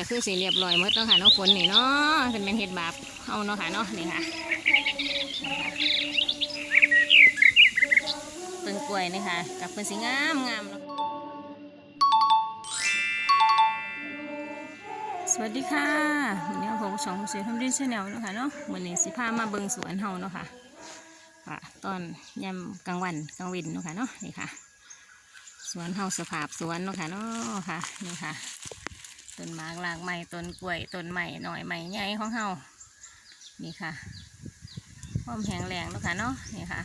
ก็คือสีเรียบร้อยหมดเนาะค่ะเนาะฝนนี่เนาะเป็นเป็นเห็ดบาปเอาเนาะค่ะเนาะนี่ค่ะต้นกล้วยนี่ค่ะกับเป็นสีงามงามเนาะสวัสดีค่ะวันนี้ผมสองเสียทำดินชาแนลเนาะค่ะเนาะวันนี้สิพามาเบิงสวนเฮาเนาะค่ะค่ะตอนยามกลางวันกลางวินเนาะค่ะเนาะนี่ค่ะ สวนเฮาสภาพสวนเนาะค่ะเนาะค่ะนี่ค่ะ ต้นหมากหลากไม้ต้นกล้วยต้นไม้หน่อยไม้ใหญ่ของเฮานี่ค่ะความแห้งแรงเนาะค่ะเนาะนี่ค่ะ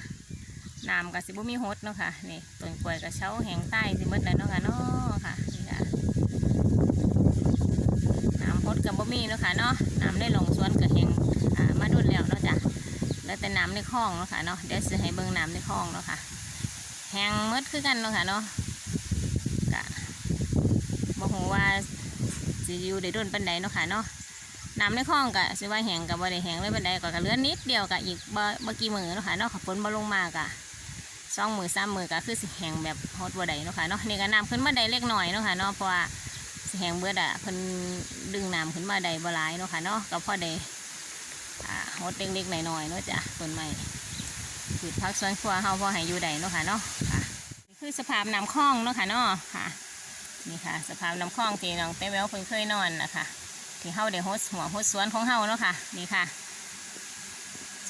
น้ำกับสิบุมีฮดเนาะค่ะนี่ต้นกล้วยกับเช้าแห้งใต้สิหมดแล้วเนาะค่ะเนาะค่ะนี่ค่ะน้ำฮดกับบุมีเนาะค่ะเนาะน้ำในหลงสวนกับแห้งมาดุนแล้วเนาะจ้ะแล้วแต่น้ำในคลองเนาะค่ะเนาะเดี๋ยวสิให้เบิ่งน้ำในคลองเนาะค่ะแห้งหมดคือกันเนาะค่ะเนาะกะบ่ฮู้ว่า สิอยู่ได้ดนปันใดเนาะค่ะเนาะน้ำในคลองกะสิว่าแห้งกับบ่ได้แห้งเลยปันใดก็กะเลือนนิดเดียวกะอีกบ่บ่กี่มือเนาะค่ะเนาะฝนบ่ลงมากะสองมือสามมือกะคือสิแห้งแบบฮอดบ่ได้เนาะค่ะเนาะนี่ก็น้ำขึ้นมาได้เล็กน้อยเนาะค่ะเนาะเพราะว่าสิแห้งเบิดอะเพิ่นดึงน้ำขึ้นมาได้บ่หลายเนาะค่ะเนาะก็พอได้อ่าฮดเล็กๆน้อยๆเนาะจ้ะต้นไม้พืชผักสวนครัวเฮาพอให้อยู่ได้เนาะค่ะเนาะค่ะคือสภาพน้ำคลองเนาะค่ะเนาะค่ะ นี่ค่ะ สภาพน้ำคลองที่น้องเต้แววเพิ่นเคยนอนนะคะ ที่เฮาได้โฮสหัวโฮสสวนของเฮาเนาะค่ะ นี่ค่ะ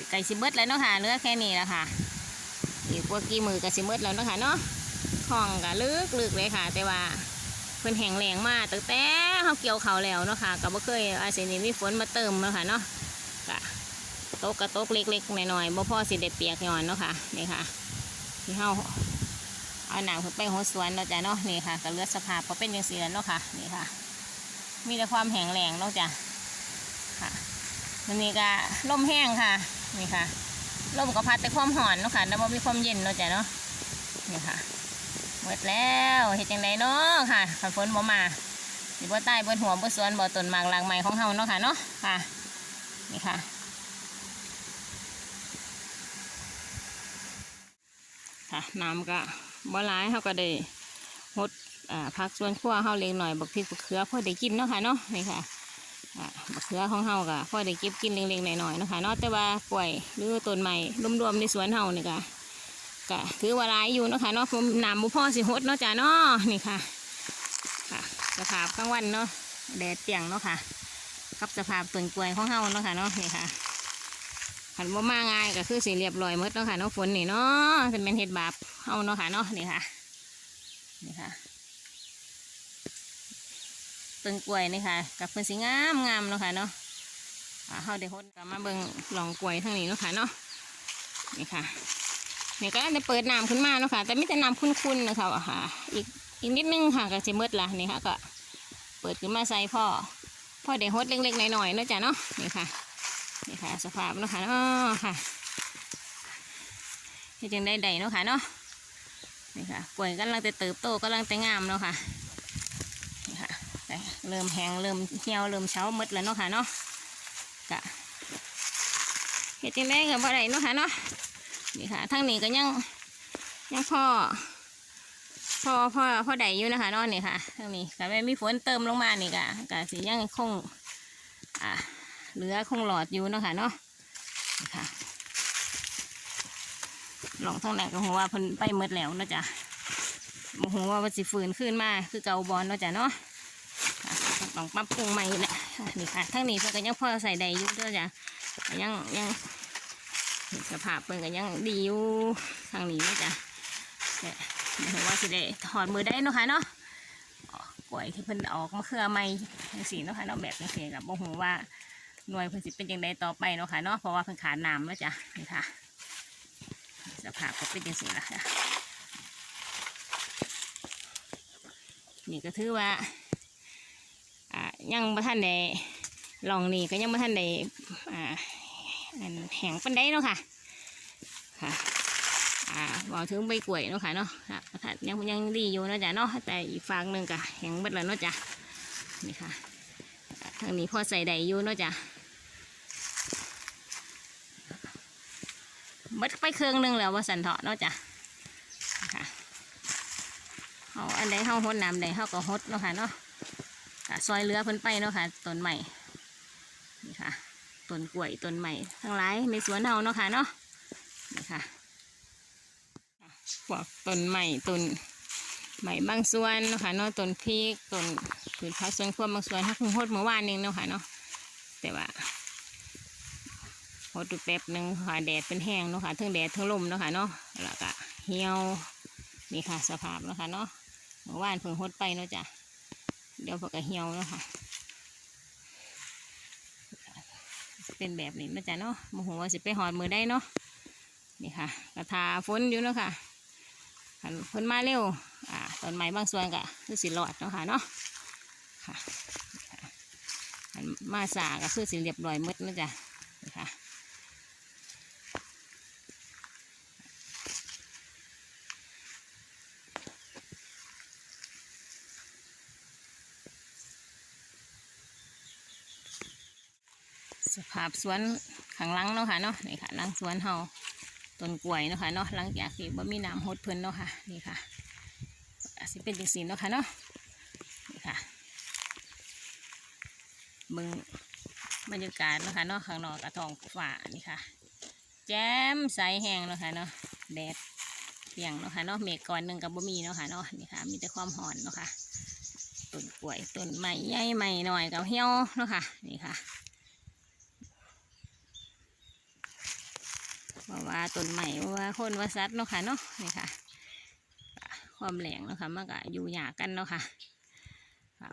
ไก่สิเบิดแล้วเนาะค่ะเหลือแค่นี้แล้วค่ะอีกพวกกี่มือก็สิเบิดแล้วเนาะค่ะเนาะคลองก็ลึกลึกเลยค่ะ แต่ว่าเพิ่นแห้งแรงมากตั้งแต่เฮาเกี่ยวเขาแล้วเนาะค่ะก็บ่เคยอาศัยนี้มีฝนมาเติมเนาะค่ะเนาะก็ตกกระตกเล็กๆหน้อยๆบ่พอสิได้เปียกย้อนเนาะค่ะนี่ค่ะที่เฮา เอาหนังขึ้นไปหัวสวนเนาะจ้ะเนาะนี่ค่ะก็เลือดสภาพก็เป็นอย่างสีแล้วเนาะค่ะนี่ค่ะ มีแต่ความแห้งแรงเนาะจ้ะค่ะมันนี่ก็ลมแห้งค่ะนี่ค่ะลมก็พัดแต่ความห่อนเนาะค่ะแต่ว่ามีความเย็นเนาะจ้ะเนาะนี่ค่ะหมดแล้วเห็ดจังไดเนาะค่ะขันฝนบ่มาสิบ่ใต้บนหัวบนสวนบ่ต้นหมากหลากไม้ของเฮาเนาะค่ะเนาะค่ะนี่ค่ะค่ะน้ำก็ บ่หลายเขาก็ได้หดอ่าพักส่วนขั้วเฮาเล็กหน่อยบักพริกบักเขือพ่อได้กินเนาะค่ะเนาะนี่ค่ะบักเขือของเฮาก็พ่อได้เก็บกินเล็กๆหน่อยๆเนาะค่ะเนาะแต่ว่าป่วยหรือต้นใหม่รวมๆในสวนเฮานี่ก็ก็ถือว่าลายอยู่เนาะค่ะเนาะผมน้ำบ่พอสิหดเนาะจ้ะเนาะนี่ค่ะค่ะสภาพกลางวันเนาะแดดเปียงเนาะค่ะ กับสภาพต้นกล้วยของเฮาเนาะค่ะเนาะนี่ค่ะ ขันบ่มาง่ายก็คือสีเรียบร้อยหมดเนาะค่ะเนาะฝนนี่เนาะเป็นเป็นเห็ดบาปเอาเนาะค่ะเนาะนี่ค่ะนี่ค่ะต้นกล้วยนี่ค่ะกับเป็นสีงามงามเนาะค่ะเนาะอ่าเด้หดกลับมาเบิ่งหลองกล้วยทางนี้เนาะค่ะเนาะนี่ค่ะนี่ก็ได้เปิดน้ำขึ้นมาเนาะค่ะแต่ไม่แต่น้ำคุ้นๆนะคะอะค่ะ อีกอีกนิดนึงค่ะก็จะมืดละนี่ค่ะก็เปิดขึ้นมาใส่พ่อพ่อได้หดเล็กๆหน่อยๆเนาะจ้ะเนาะนี่ค่ะ นี่ค่ะสภาพเนาะค่ะเนาะค่ะเฮ็ดจังได้ใดเนาะค่ะเนาะนี่ค่ะกล้วยกำลังจะเติบโตกำลังจะงามเนาะค่ะนี่ค่ะเริ่มแห้งเริ่มเหี่ยวเริ่มเช้าหมดแล้วเนาะค่ะเนาะกะเฮ็ดจังได้กับบ่ได้เนาะค่ะเนาะนี่ค่ะทั้งนี้ก็ยังยังพอพอพอพอได้อยู่นะคะเนาะนี่ค่ะทั้งนี้ก็ไม่มีฝนเติมลงมานี่กะกะสิยังคงอ่า เหลือคงหลอดอยู่เนาะค่ะเนาะค่ะลองทั้งไหนก็หัวว่าเพิ่นไปหมดแล้วเนาะจ๊ะโมโหว่ามันสิฝืนขึ้นมาคือเกาบอลเนาะจ๊ะเนาะลองปรับปรุงใหม่แหละนี่ค่ะทั้งนี้เพิ่นก็ยังพอใส่ได้อยู่เด้อจ้ะยังยังสภาพเพิ่นก็ยังดีอยู่ทางนี้เนาะจ๊ะแต่โมโหว่าสิได้ถอดมือได้เนาะค่ะเนาะอ๋อกล้วยที่เพิ่นออกมาเครือใหม่จังสีเนาะค่ะเนาะแบบนี้กับโมโหว่า หน่วยเพิ่นสิเป็นยังไงต่อไปเนาะค่ะเนาะเพราะว่าเพิ่นขาน้ำแล้วจ้ะนี่ค่ะสภาพก็เป็นยังไงละค่ะนี่ก็ถือว่าอ่ายังบ่ทันได้ลองนี่ก็ยังบ่ทันได้อ่าแห้งปันได้เนาะค่ะค่ะอ่าบอกถึงใบกล้วยเนาะค่ะเนาะค่ะถ้ายังยังดีอยู่เนาะจ้ะเนาะแต่อีกฝั่งหนึ่งก็แห้งหมดแล้วเนาะจ้ะนี่ค่ะทางนี้พอใส่ได้อยู่เนาะจ้ะ เบิดไปเครื่องหนึงแล้วว่าสันเถาะเนาะจ้ะค่ะเอาอันใดเข้าหดน้ำใดเข้าก็หดเนาะค่ะเนาะค่ะซอยเรือเพิ่นไปเนาะค่ะต้นใหม่นี่ค่ะต้นกล้วยต้นใหม่ทั้งหลายในสวนเฮาเนาะค่ะเนาะนี่ค่ะพวกต้นใหม่ต้นใหม่บางส่วนเนาะค่ะเนาะต้นพริกต้นผืนพักสวนครัวบางส่วนถ้าเพิ่งหดเมื่อวานนี้เนาะค่ะเนาะแต่ว่า หดดูแป๊บหนึงค่ะแดดเป็นแห้งเนาะค่ะทั้งแดดทั้งลมเนาะค่ะเนาะแล้วก็เหี่ยวนี่ค่ะสภาพเนาะค่ะเนาะเมื่อวานเพิ่งหดไปเนาะจ้ะเดี๋ยวพอก็เหี่ยวแล้วค่ะเป็นแบบนี้นะจ๊ะเนาะโมโหว่าสิไปหอดมือได้เนาะนี่ค่ะกระทาฝนอยู่เนาะค่ะคันฝนมาเร็วอ่าต้นไม้บางส่วนก็คือสิหลอดเนาะค่ะเนาะค่ะมาสาก็คือสิเรียบร้อยหมดนะจ๊ะนี่ค่ะ สภาพสวนข้างหลังเนาะค่ะเนาะนี่ค่ะหลังสวนเฮาต้นกล้วยเนาะค่ะเนาะหลังจากที่บ่มีน้ำหดเพิ่นเนาะค่ะนี่ค่ะอาจสิเป็นจังซี่เนาะค่ะเนาะนี่ค่ะเบิ่งบรรยากาศเนาะค่ะเนาะข้างนอกกระทองฟ้านี่ค่ะ แจ่มใสแห้งเนาะค่ะเนาะแดดเปียงเนาะค่ะเนาะเมฆก่อนหนึ่งกับบ่มีเนาะค่ะเนาะนี่ค่ะ มีแต่ความหอนเนาะค่ะต้นกล้วยต้นใหม่ใหญ่ใหม่หน่อยกับเหี่ยวเนาะค่ะนี่ค่ะ ว่าว่า ต้นใหม่ว่าคนว่าสัตเนาะค่ะเนาะนี่ค่ะ ความแหลงเนาะค่ะมันก็อยู่ยากกันเนาะค่ะค่ะ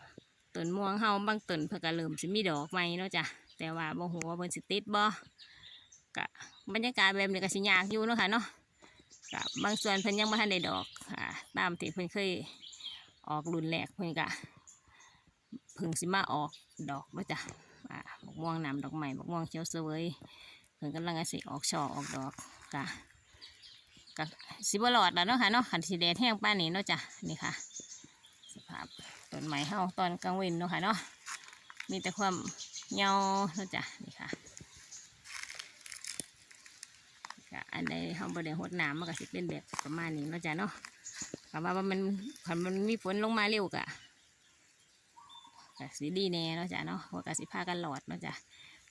ต้นม่วงเฮาบางต้นเพิ่นก็เริ่มสิมีดอกใหม่เนาะจ้ะแต่ว่าบ่ฮู้ว่าเพิ่นสิติดบ่ก็บรรยากาศแบบนี้ก็สิยากอยู่เนาะค่ะเนาะก็บางส่วนเพิ่นยังบ่ทันได้ดอกค่ะตามที่เพิ่นเคยออกรุ่นแรกเพิ่นก็เพิ่งสิมาออกดอกเนาะจ้ะอ่าบักม่วงน้ำดอกใหม่บักม่วงเขียวเสวยเพิ่นกำลังจะสิออกช่อออกดอก กะกะสิบหลอดแล้วเนาะค่ะเนาะขันสีแดดแห้งป้านนี้เนาะจ้ะนี่ค่ะสภาพต้นไม้เฮาตอนกลางวันเนาะค่ะเนาะมีแต่ความเงาเนาะจ้ะนี่ค่ะกะอันใดเฮาบ่ได้หดน้ำมันก็สิเป็นแบบประมาณนี้เนาะจ้ะเนาะคำว่ามันคันมันมีฝนลงมาเร็วกะกะสีดีแน่เนาะจ้ะเนาะเพรากะสิพากันหลอดเนาะจ้ะ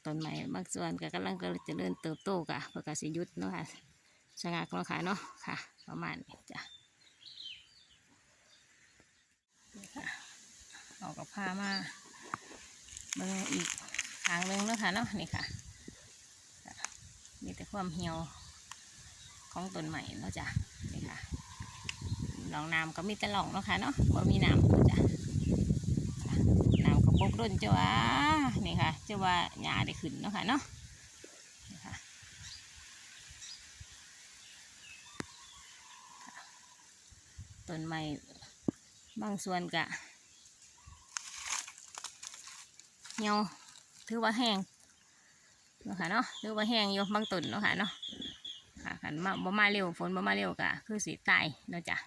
ต้นไม้บางส่วนก็กำลังจะเริญเติบโตกะเพื่อกสิยุดเนาะค่ะชะงักเนาะค่ะเนาะค่ะ ประมาณนี้จ้ะนี่ค่ะเอากับผ้ามาเบิ่งอีกทางหนึงเนาะค่ะเนาะนี่ค่ะ มีแต่ความเหี่ยวของต้นใหม่เนาะจ้ะนี่ค่ะหนองน้ำก็มีแต่หลองเนาะค่ะเนาะบ่มีน้ำเนาะจ้ะ บกร่นเจ้าว่านี่ค่ะเจ้าว่าหญ้าได้ขึ้นเนาะค่ะเนาะนี่ค่ะต้นไม้บางส่วนกะเหี่ยวถือว่าแห้งเนาะค่ะเนาะถือว่าแห้งอยู่บางต้นเนาะค่ะเนาะค่ะขันมาบ่มาเร็วฝนบ่มาเร็วกะคือสีตายเนาะจ้ะ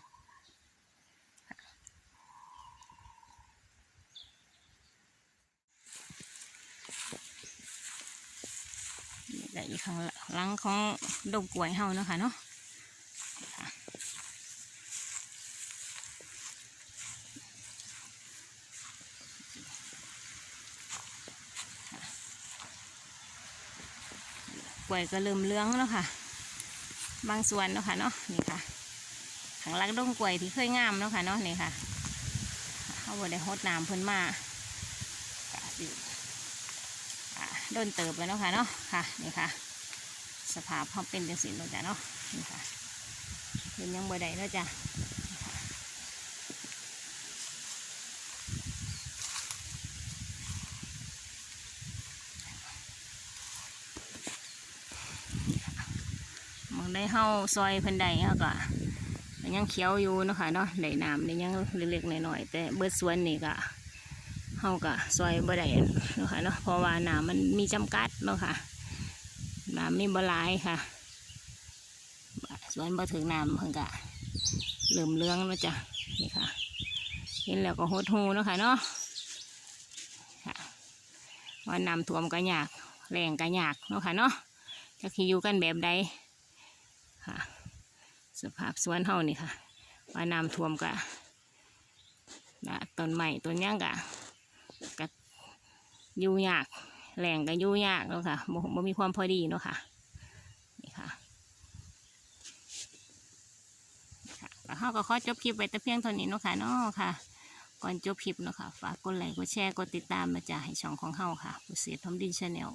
นี่ก็อีกข้างหลังของดงกล้วยเฮาเนาะค่ะเนาะกล้วยก็เริ่มเลื้องแล้วค่ะ บางส่วนเนาะค่ะเนาะนี่ค่ะข้างหลังดงกล้วยที่เคยงามเนาะค่ะเนาะนี่ค่ะเขาบ่ได้หดน้ำเพิ่นมากะสิอ่า โดนเติบแล้วเนาะค่ะเนาะค่ะนี่ค่ะ สภาพเขาเป็นจังสิเนาะจ้ะเนาะนี่ค่ะเป็นยังบ่ได้เนาะจ้ะมองได้เฮาซอยเพิ่นใดเฮาก็ก็ยังเขียวอยู่เนาะค่ะเนาะได้น้ำได้ยังเล็กๆน้อยๆแต่เบิดสวนนี่ก็ เฮาก็ซอยบ่ได้เนาะค่ะเนาะเพราะว่าน้ำมันมีจำกัดเนาะค่ะน้ำมีบ่หลายค่ะสวนบ่ถึงน้ำเพิ่นก็เริ่มเลื้องแล้วจ้ะนี่ค่ะเห็นแล้วก็หดหูเนาะค่ะเนาะค่ะว่าน้ำท่วมก็ยากแรงก็ยากเนาะค่ะเนาะจะคิอยู่กันแบบใดค่ะ สภาพสวนเฮานี่ค่ะ ว่าน้ำท่วมก็นะต้นใหม่ต้นย่างกะ ยู่ยากแหล่งก็อยู่ยากเนาะค่ะบ่บ่มีความพอดีเนาะค่ะนี่ค่ะแล้วเขาก็ขอจบคลิปไว้แต่เพียงเท่านี้เนาะค่ะเนาะค่ะ ก่อนจบคลิปเนาะค่ะฝากกดไลค์กดแชร์กดติดตามมาจ้าให้ช่องของเฮาค่ะผู้เสียทอมดินชาแนล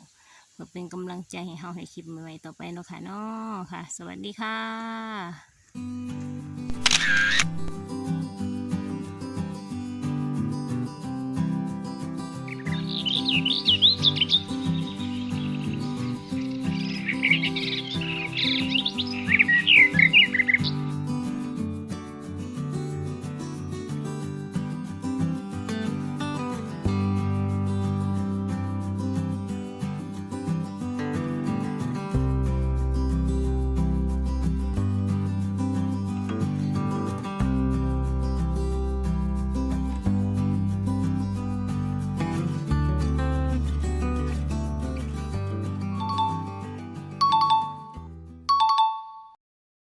เพื่อเป็นกำลังใจให้เฮาให้คลิปใหม่ๆต่อไปเนาะค่ะเนาะค่ะ สวัสดีค่ะ